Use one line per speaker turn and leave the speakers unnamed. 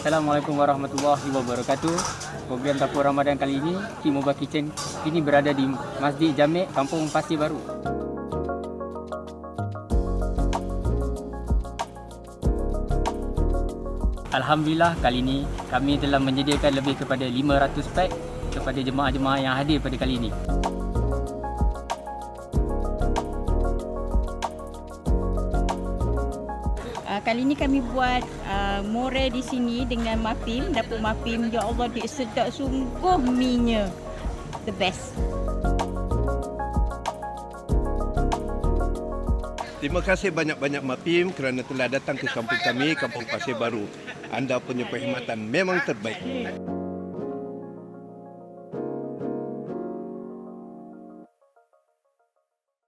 Assalamualaikum warahmatullahi wabarakatuh. Program Dapur Ramadan kali ini, Kim Mobile Kitchen kini berada di Masjid Jamek, Kampung Pasir Baru. Alhamdulillah kali ini kami telah menyediakan lebih kepada 500 pack kepada jemaah-jemaah yang hadir pada kali ini.
Uh, kali ini kami buat uh, more di sini dengan mafim, dapur mafim. Ya Allah, dia sedap sungguh mie The best.
Terima kasih banyak-banyak Mapim kerana telah datang ke kampung kami, Kampung Pasir Baru. Anda punya perkhidmatan memang terbaik.